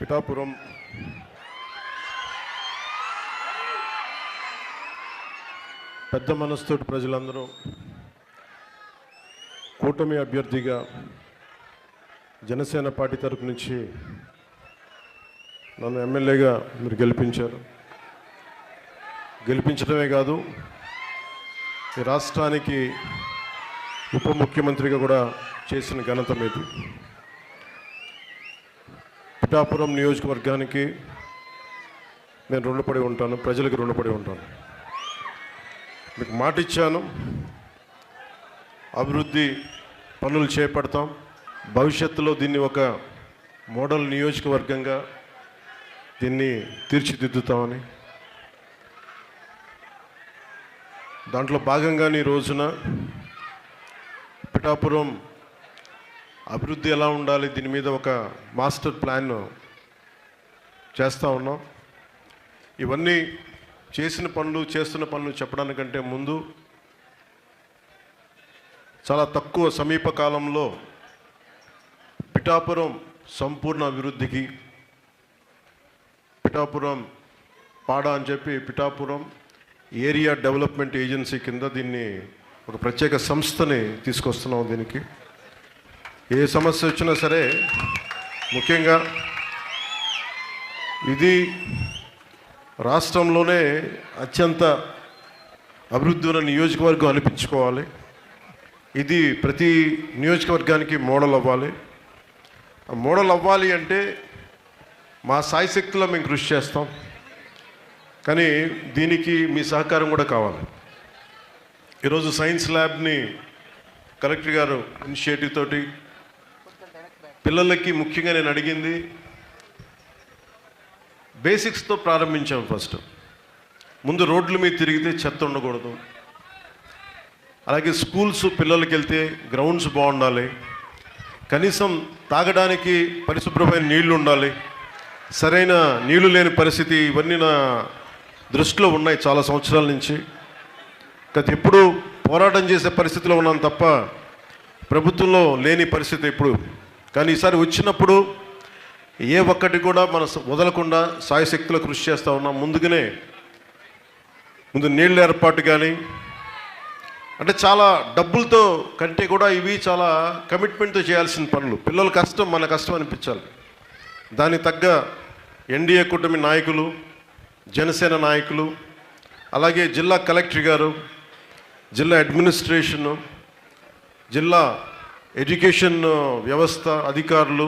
పిఠాపురం. పెద్ద మనస్తోటి ప్రజలందరూ కూటమి అభ్యర్థిగా జనసేన పార్టీ తరపు నుంచి నన్ను ఎమ్మెల్యేగా మీరు గెలిపించారు. గెలిపించడమే కాదు ఈ రాష్ట్రానికి ఉప ముఖ్యమంత్రిగా కూడా చేసిన ఘనత మీది. పిఠాపురం నియోజకవర్గానికి నేను రుణపడి ఉంటాను ప్రజలకు రుణపడి ఉంటాను. మీకు మాట ఇచ్చాను అభివృద్ధి పనులు చేపడతాం. భవిష్యత్తులో దీన్ని ఒక మోడల్ నియోజకవర్గంగా దీన్ని తీర్చిదిద్దుతామని. దాంట్లో భాగంగానే ఈ రోజున పిఠాపురం అభివృద్ధి ఎలా ఉండాలి దీని మీద ఒక మాస్టర్ ప్లాన్ చేస్తూ ఉన్నాం. ఇవన్నీ చేసిన పనులు చేస్తున్న పనులు చెప్పడానికంటే ముందు చాలా తక్కువ సమీప కాలంలో పిఠాపురం సంపూర్ణ అభివృద్ధికి పిఠాపురం పాడ అని చెప్పి పిఠాపురం ఏరియా డెవలప్మెంట్ ఏజెన్సీ కింద దీన్ని ఒక ప్రత్యేక సంస్థని తీసుకొస్తున్నాం దీనికి. ఏ సమస్య వచ్చినా సరే ముఖ్యంగా ఇది రాష్ట్రంలోనే అత్యంత అభివృద్ధి ఉన్న నియోజకవర్గం అనిపించుకోవాలి. ఇది ప్రతి నియోజకవర్గానికి మోడల్ అవ్వాలి. మోడల్ అవ్వాలి అంటే మా సాయశక్తిలో మేము కృషి చేస్తాం. కానీ దీనికి మీ సహకారం కూడా కావాలి. ఈరోజు సైన్స్ ల్యాబ్ని కలెక్టర్ గారు ఇనిషియేటివ్ తోటి పిల్లలకి ముఖ్యంగా నేను అడిగింది బేసిక్స్తో ప్రారంభించాం ఫస్ట్ ముందు రోడ్ల మీద తిరిగితే చెత్త ఉండకూడదు. అలాగే స్కూల్స్ పిల్లలకి వెళ్తే గ్రౌండ్స్ బాగుండాలి. కనీసం తాగడానికి పరిశుభ్రమైన నీళ్ళు ఉండాలి. సరైన నీళ్ళు లేని పరిస్థితి ఇవన్నీ నా దృష్టిలో ఉన్నాయి చాలా సంవత్సరాల నుంచి. గత ఎప్పుడు పోరాటం చేసే పరిస్థితిలో ఉన్నాను తప్ప ప్రభుత్వంలో లేని పరిస్థితి ఇప్పుడు కానీ ఈసారి వచ్చినప్పుడు ఏ ఒక్కటి కూడా మన వదలకుండా సాయశక్తిలో కృషి చేస్తూ ఉన్నాం. ముందుగానే ముందు నీళ్ళ ఏర్పాటు కానీ అంటే చాలా డబ్బులతో కంటే కూడా ఇవి చాలా కమిట్మెంట్తో చేయాల్సిన పనులు. పిల్లల కష్టం మన కష్టం అనిపించాలి. దానికి తగ్గ ఎన్డీఏ కూటమి నాయకులు జనసేన నాయకులు అలాగే జిల్లా కలెక్టర్ గారు జిల్లా అడ్మినిస్ట్రేషను జిల్లా ఎడ్యుకేషన్ వ్యవస్థ అధికారులు